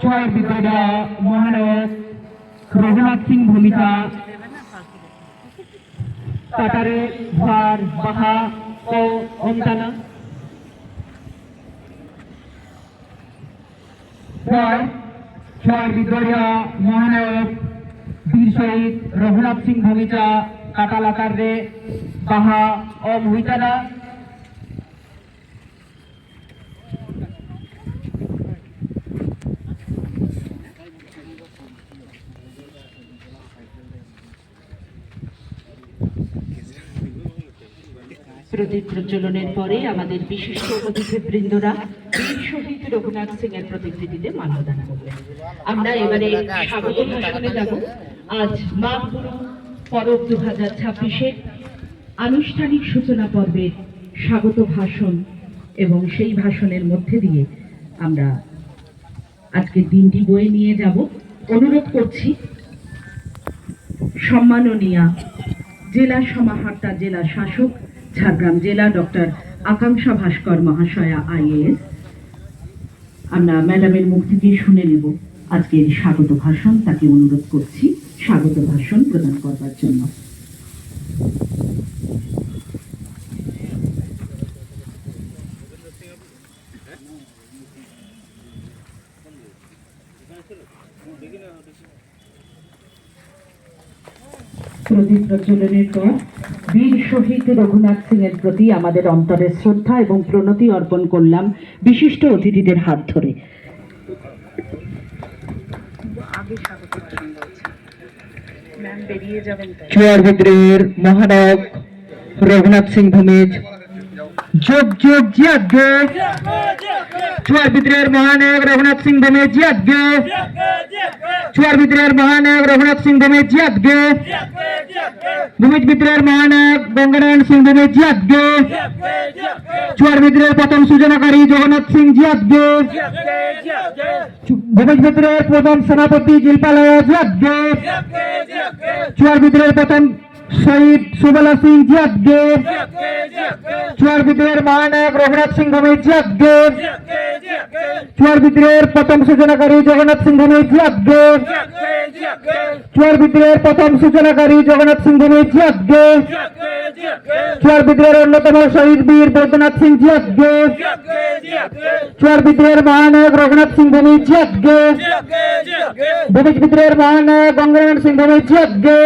ছয় বিদ্রোহীরা মহানায়ক রঘুনাথ সিং ভূমিকা। কাটারে ভার, বাহা ও অমতানা ছয় ছয় বিদ্রোহীরা মহানায়ক বীর শহীদ রঘুনাথ সিং ভূমিকা কাটালাকার রে বাহা ও মহিতানা। প্রদীপ প্রজ্বলনের পরে আমাদের বিশিষ্ট অতিথিবৃন্দরা বীর শহীদ রঘুনাথ সিং এর প্রতিকৃতিতে মাল্যদান করবেন আমরা এবারে স্বাগত ভাষণে যাব। আজ মা গুরু পরব দু হাজার ছাব্বিশের আনুষ্ঠানিক সূচনা পর্বের স্বাগত ভাষণ এবং সেই ভাষণের মধ্যে দিয়ে আমরা আজকে দিনটি বয়ে নিয়ে যাব। অনুরোধ করছি, সম্মাননীয়া জেলা সমাহর্তা জেলা শাসক ঝাড়গ্রাম জেলা ডক্টর আকাঙ্ক্ষা ভাস্কর মহাশয়া, আইএএস। আমরা ম্যাডামের মুখ থেকে শুনে নেব। আজকের স্বাগত ভাষণ, তাকে অনুরোধ করছি স্বাগত ভাষণ প্রদান করবার জন্য। প্রদীপ প্রজ্বলনের পর বীর শহীদ রঘুনাথ সিং এর প্রতি আমাদের অন্তরের শ্রদ্ধা এবং প্রণতি অর্পণ করলাম বিশিষ্ট অতিথিদের হাত ধরে। চুয়ার বিদ্রোহের মহানায়ক রঘুনাথ সিং ভূমিজ যোগ যোগ জিয়াগে চুয়ার বিদ্রোহের মহানায়ক রঘুনাথ সিং ভূমিজ জিয়াগে চুয়ার বিদ্রোহের মহানায়ক রঘুনাথ সিং ভূমিজ জিয়াগে ভূমিজ বিদ্রোহের মহানায়ক গঙ্গানারায়ণ সিং ভূমিজ জিয়াগে চুয়ার বিদ্রোহের প্রথম সূচনাকারী জগন্নাথ সিং জিয়াগে ভূমিজ বিদ্রোহের প্রথম সেনাপতি জিলপালয়া জিয়াগে চুয়ার বিদ্রোহের প্রথম শহীদ সুবলা সিং জিয়াগে চুয়ার বিদ্রোহের মহানায়ক রঘুনাথ সিং ভূমি জিয়াগে চুয়ার বিদ্রোহের প্রথম সূচনাকারী জগন্নাথ সিং ভূমি জিয়াগে চুয়ার বিদ্রোহের প্রথম সূচনাকারী জগন্নাথ সিং ভূমি জিয়াগে চুয়ার বিদ্রোহের অন্যতম শহীদ বীর বৈদ্যনাথ সিং জিয়াগে চুয়ার বিদ্রোহের মহানায়ক রঘুনাথ সিং ভূমি জিয়াগে ভূমিজ বিদ্রোহের মহানায়ক গঙ্গারায়ণ সিং ভূমি জিয়াগে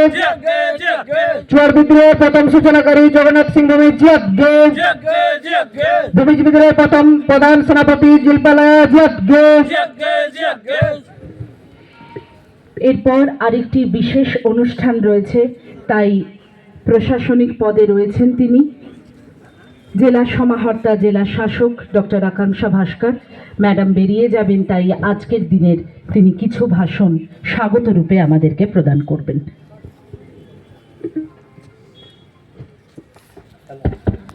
চুয়ার বিদ্রোহের প্রথম সূচনাকারী জগন্নাথ সিং ভূমি জিয়াগে ভূমিজ বিদ্রোহের প্রথম প্রধান সেনাপতি জিলপালায়া জিয়াগে এরপর আরেকটি বিশেষ অনুষ্ঠান রয়েছে, তাই প্রশাসনিক পদে রয়েছেন তিনি। জেলা সমাহর্তা জেলা শাসক ডক্টর আকাঙ্ক্ষা ভাস্কর, ম্যাডাম বেরিয়ে যাবেন, তাই আজকের দিনের তিনি কিছু ভাষণ স্বাগত রূপে আমাদেরকে প্রদান করবেন।